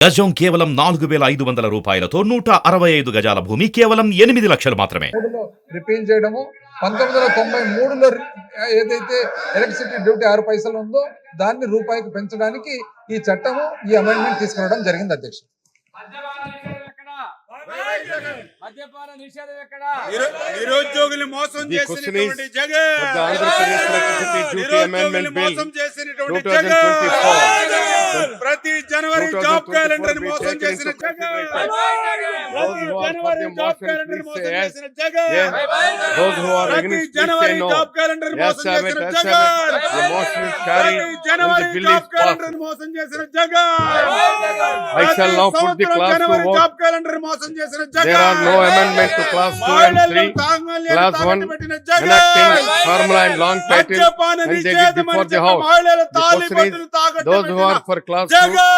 గజం కేవలం నాలుగు వేల ఐదు వందల రూపాయలతో నూట అరవై ఐదు గజాల భూమి కేవలం ఎనిమిది లక్షలు మాత్రమే. రిపీల్ చేయడము పంతొమ్మిది వందల తొంభై మూడులో ఏదైతే ఎలక్ట్రిసిటీ డ్యూటీ ఆరు పైసలు ఉందో దాన్ని రూపాయికి పెంచడానికి ఈ చట్టము ఈ అమెండ్మెంట్ తీసుకురావడం జరిగింది అధ్యక్ష. మద్యపాన నిషేధం ఎక్కడ? నిరు- నిరుద్యోగుల్ని మోసం చేసినటువంటి జగన్! మోసం చేసినటువంటి 2024. జగన్! జనవరి జాబ్ 2024 క్యాలెండర్ be మోసం taken చేసిన into జగన్ consideration. ప్రతి Those who are for January the job motion, calendar please మోసం say yes. చేసిన Jagan Yes. Those who are ప్రతి against, please January say no. Job calendar Yes, మోసం have it, చేసిన yes, Jagan have it. The motion is carried ప్రతి and January the bill job is calendar passed. మోసం చేసిన Jagan I shall now put the ప్రతి class to January vote. Job calendar మోసం చేసిన Jagan There are no amendment to class 2 and మహిళలను 3. తాంగల్యాన్ని Class 1 తాకట్టు పెట్టిన Jagan enacting formula and long title మద్యపాన and they నిషేధం did before అని the చెప్పి house. మహిళల The question తాళిబొట్టును is, తాకట్టు those who are పెట్టిన for class 2 Jagan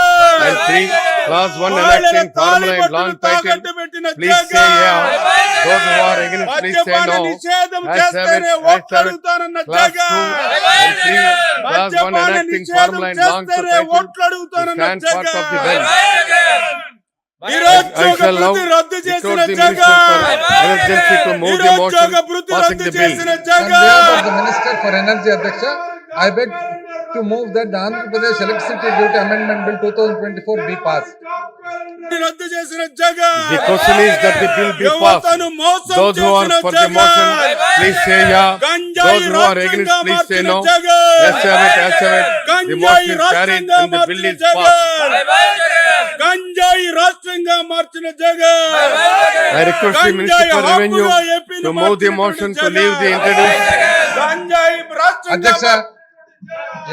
and 3, class 1 మహిళల enacting formula and long title, please say yeah. Those who are against, please say no. I have it, I have it. Class 2 Jagan and 3, class 1 మద్యపాన enacting formula and long title, stand part of the bill. I నిరుద్యోగ రద్దు చేసిన the minister Jagan నిరుద్యోగ రద్దు. చేసిన Jagan the Minister for Energy Adhyaksha, I beg to move that the Andhra Pradesh Electricity Duty Amendment Bill 2024 be passed. రద్దు చేసిన Jagan The question is that the bill be passed. యువతను మోసం Those who are చేసిన for the motion, Jagan please say yeah. గంజాయి Those who are రాష్ట్రంగా against, please say మార్చిన no. Jagan Yes, have it, yes, have it. The గంజాయి motion is carried రాష్ట్రంగా and the bill మార్చిన is passed. Jagan గంజాయి రాష్ట్రంగా మార్చిన Jagan I request the Minister for Revenue to move the motion to leave the introduced. గంజాయి రాష్ట్రంగా అధ్యక్ష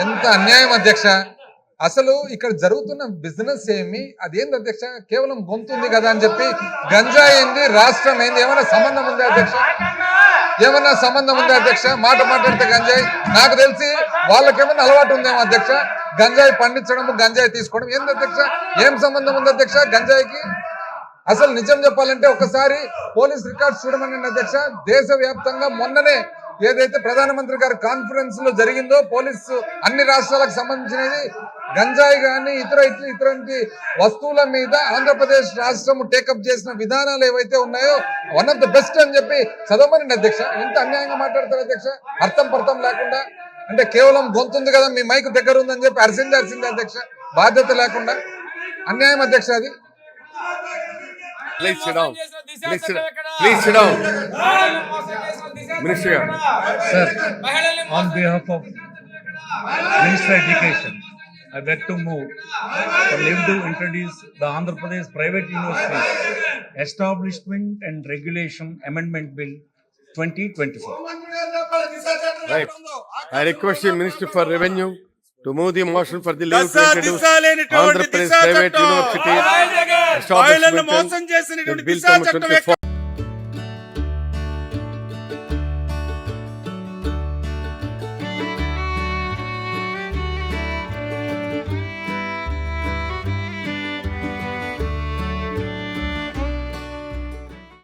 ఎంత అన్యాయం అధ్యక్ష? అసలు ఇక్కడ జరుగుతున్న బిజినెస్ ఏమి? అదేంది అధ్యక్ష? కేవలం గొంతు ఉంది కదా అని చెప్పి గంజా ఏంది? రాష్ట్రం ఏంది? ఏమైనా సంబంధం ఉందా అధ్యక్ష? ఏమన్నా సంబంధం ఉందా అధ్యక్ష? మాట మాట్లాడితే గంజాయి? నాకు తెలిసి వాళ్ళకేమన్నా అలవాటు ఉందేమో అధ్యక్ష? గంజాయి పండించడం గంజాయి తీసుకోవడం. ఏంది అధ్యక్ష? ఏం సంబంధం ఉంది అధ్యక్ష గంజాయికి? అసలు నిజం చెప్పాలంటే ఒకసారి పోలీస్ రికార్డ్స్ చూడమని అధ్యక్ష దేశవ్యాప్తంగా మొన్ననే ఏదైతే ప్రధానమంత్రి గారి కాన్ఫరెన్స్లో జరిగిందో పోలీసు అన్ని రాష్ట్రాలకు సంబంధించినది గంజాయి కానీ ఇతర ఇతర ఇతరంటి వస్తువుల మీద ఆంధ్రప్రదేశ్ రాష్ట్రం టేకప్ చేసిన విధానాలు ఏవైతే ఉన్నాయో వన్ ఆఫ్ ద బెస్ట్ అని చెప్పి చదవమనండి అధ్యక్ష. ఎంత అన్యాయంగా మాట్లాడతారు అధ్యక్ష. అర్థం పర్థం లేకుండా అంటే కేవలం గొంతుంది కదా మీ మైక్ దగ్గర ఉందని చెప్పి అరిసిందాల్సిందే అధ్యక్ష. బాధ్యత లేకుండా. అన్యాయం అధ్యక్ష అది. Please please down. Minister. Sir, on behalf of Minister Education, I beg to move for leave to introduce the Andhra Pradesh Private Universities Establishment and Regulation Amendment Bill 2024. Right. I request the Minister for Revenue to move the motion for the leave to introduce Andhra Pradesh Private University establishment and bill Disha number చట్టం 24.